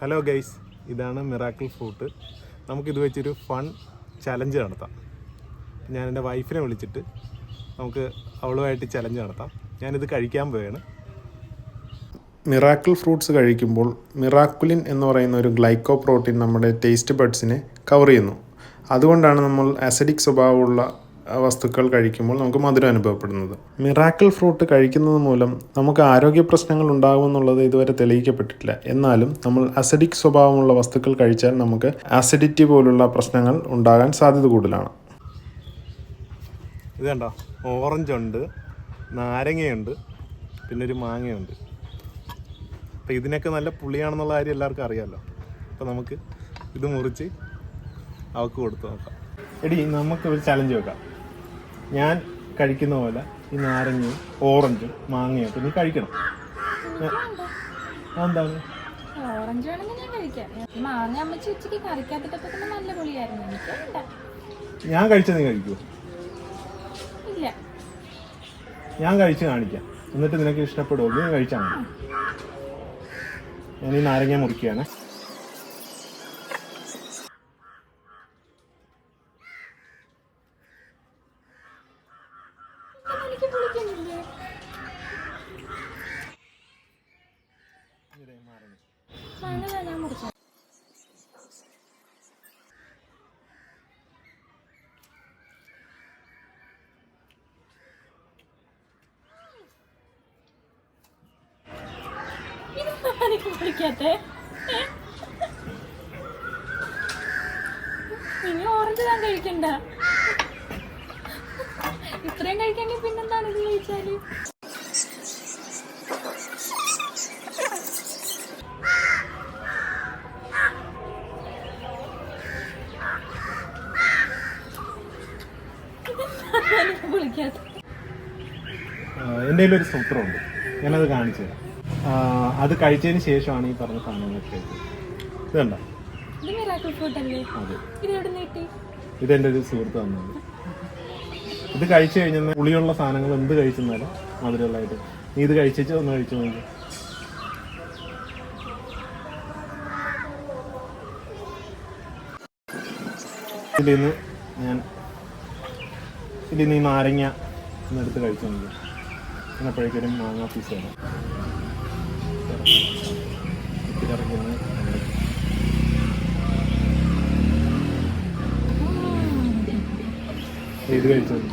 Hello guys ഇതാണ് miracle fruit. നമുക്കിത് വെച്ചൊരു ഫൺ ചലഞ്ച് നടത്താം. ഞാൻ എന്റെ വൈഫിനെ വിളിച്ചിട്ട് നമുക്ക് അവളുമായിട്ട് ചലഞ്ച് നടത്താം. ഞാനിത് കഴിക്കാൻ പോവുകയാണ് മിറാക്കിൾ ഫ്രൂട്ട്സ് കഴിക്കുമ്പോൾ മിറാക്കുലിൻ എന്ന് പറയുന്ന ഒരു ഗ്ലൈക്കോ പ്രോട്ടീൻ നമ്മുടെ ടേസ്റ്റ് ബഡ്സിനെ കവർ ചെയ്യുന്നു. അതുകൊണ്ടാണ് നമ്മൾ അസിഡിക് സ്വഭാവമുള്ള വസ്തുക്കൾ കഴിക്കുമ്പോൾ നമുക്ക് മധുരം അനുഭവപ്പെടുന്നത്. മിറാക്കിൾ ഫ്രൂട്ട് കഴിക്കുന്നത് മൂലം നമുക്ക് ആരോഗ്യ പ്രശ്നങ്ങൾ ഉണ്ടാകുമെന്നുള്ളത് ഇതുവരെ തെളിയിക്കപ്പെട്ടിട്ടില്ല. എന്നാലും നമ്മൾ അസിഡിക് സ്വഭാവമുള്ള വസ്തുക്കൾ കഴിച്ചാൽ നമുക്ക് ആസിഡിറ്റി പോലുള്ള പ്രശ്നങ്ങൾ ഉണ്ടാകാൻ സാധ്യത കൂടുതലാണ്. ഇത് കണ്ടോ? ഓറഞ്ച് ഉണ്ട് നാരങ്ങയുണ്ട് പിന്നെ ഒരു മാങ്ങയുണ്ട്. അപ്പം ഇതിനൊക്കെ നല്ല പുളിയാണെന്നുള്ള കാര്യം എല്ലാവർക്കും അറിയാമല്ലോ അപ്പം നമുക്ക് ഇത് മുറിച്ച് അവക്ക് കൊടുത്തു നോക്കാം. എടി നമുക്ക് ഒരു ചലഞ്ച് വെക്കാം. ഞാൻ കഴിക്കുന്ന പോലെ ഈ നാരങ്ങയും ഓറഞ്ചും മാങ്ങയും ഒക്കെ നീ കഴിക്കണം. എന്താണ് ഓറഞ്ച് വേണമെങ്കിൽ ഞാൻ കഴിക്കാം. ഈ മാങ്ങ അമ്മച്ചി ഉച്ചയ്ക്ക് കറിക്കാത്തിട്ടപ്പോ തന്നെ നല്ല പുളിയായിരുന്നു. എനിക്ക് വേണ്ട. ഞാൻ കഴിച്ച നീ കഴിക്കൂ? ഇല്ല. ഞാൻ കഴിച്ച് കാണിക്കാം. എന്നിട്ട് നിനക്ക് ഇഷ്ടപ്പെടുമോ നീ കഴിച്ചാണ് മതി. ഞാൻ ഈ നാരങ്ങ മുറിക്കുകയാണ് ഇതൊന്നും എനിക്ക് പുളിക്കുന്നില്ലേ മാങ്ങ ഞാൻ മുറിച്ചു ഇതെന്താ എനിക്ക് പിടിക്കാത്തെ ഇനി ഓറഞ്ച് താൻ കഴിക്കണ്ട. ഇത്രയും കഴിക്കാണെങ്കിൽ പിന്നെന്താണ് ഇത് കഴിച്ചാൽ? എന്റെ കയ്യിലൊരു സൂത്രമുണ്ട്. ഞാനത് കാണിച്ചു തരാം അത് കഴിച്ചതിന് ശേഷമാണ് ഈ പറഞ്ഞ സാധനങ്ങളൊക്കെ ഇതെന്റെ ഇത് ഒരു സുഹൃത്ത് തന്നത്. ഇത് കഴിച്ചു കഴിഞ്ഞാൽ പുളിയുള്ള സാധനങ്ങൾ എന്ത് കഴിച്ചെന്നാലും മധുരമുള്ളതായിട്ട്. നീ ഇത് കഴിച്ചു ഒന്ന് കഴിച്ചു നോക്കി. ഇതിൽ നിന്ന് ഞാൻ ഇതിൽ നിന്ന് ഈ നാരങ്ങ എന്നെടുത്ത് കഴിച്ചു നോക്കി. എന്നപ്പോഴേക്കൊരു മാങ്ങ പീസ് ഇറങ്ങുന്ന ഇത് കഴിച്ചു നോക്കി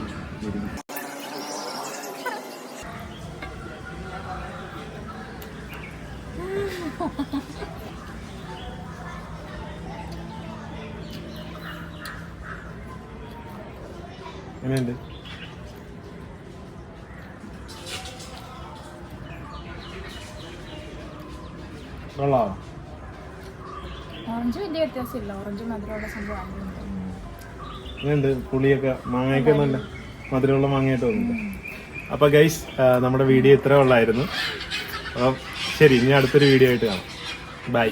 എങ്ങനെയുണ്ട് കൊള്ളാമോ ഓറഞ്ച് വലിയ വ്യത്യാസമില്ല. ഓറഞ്ച് മധുരമുള്ള സംഭവമാണ് പുളിയൊക്കെ മാങ്ങയൊക്കെ നല്ല മധുരമുള്ള മാങ്ങയായിട്ട് വന്നിട്ടുണ്ട്. അപ്പോൾ ഗൈസ് നമ്മുടെ വീഡിയോ ഇത്ര ഉള്ളായിരുന്നു. അപ്പം ശരി ഇനി അടുത്തൊരു വീഡിയോ ആയിട്ട് കാണാം. ബൈ